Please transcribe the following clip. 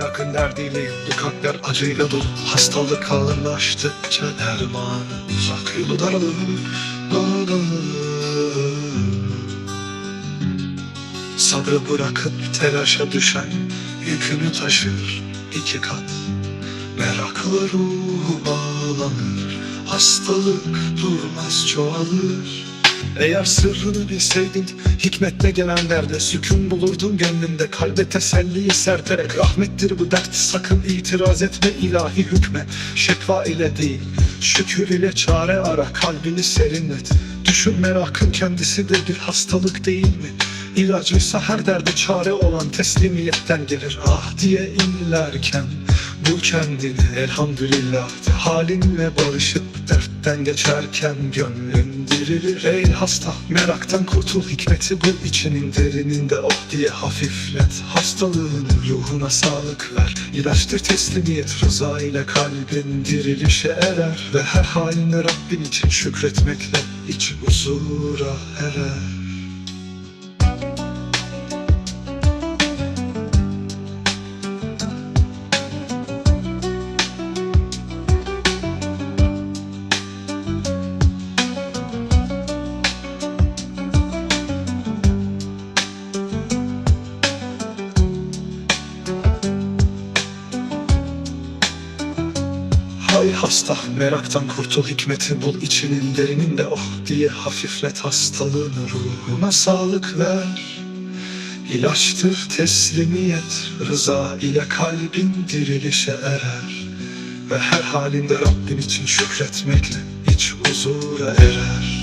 Kalbin derdiyle bu kalpler acıyla dolu. Hastalık ağırlaştıkça derman Uzak yolu daralır. Sabrı bırakıp telaşa düşen Yükünü taşır iki kat. Merakla ruhu bağlanır Hastalık durmaz çoğalır Eğer sırrını bilseydin Hikmetle gelenlerde Sükun bulurdun gönlünde. Kalbe teselliyi serperek Rahmettir bu dert. Sakın itiraz etme ilahi hükme. Şekva ile değil Şükür ile çare ara. Kalbini serinlet. Düşün merakın kendisi de bir hastalık değil mi? İlacıysa her derde çare olan teslimiyetten gelir. Ah diye inlerken Bul kendini elhamdülillah. Halinle barışıp dertten geçerken Gönlün dirilir ey hasta Meraktan kurtul hikmeti. Bul içinin derininde Oh diye hafiflet. Hastalığın ruhuna sağlık ver. İlaçtır teslimiyet rıza ile kalbin dirilişe erer. Ve her halinde Rabbin için şükretmekle iç huzura erer Hay hasta. Meraktan kurtul hikmeti bul içinin derininde oh diye hafiflet hastalığını ruhuna sağlık ver. İlaçtır teslimiyet rıza ile kalbin dirilişe erer. Ve her halinde Rabbin için şükretmekle iç huzura erer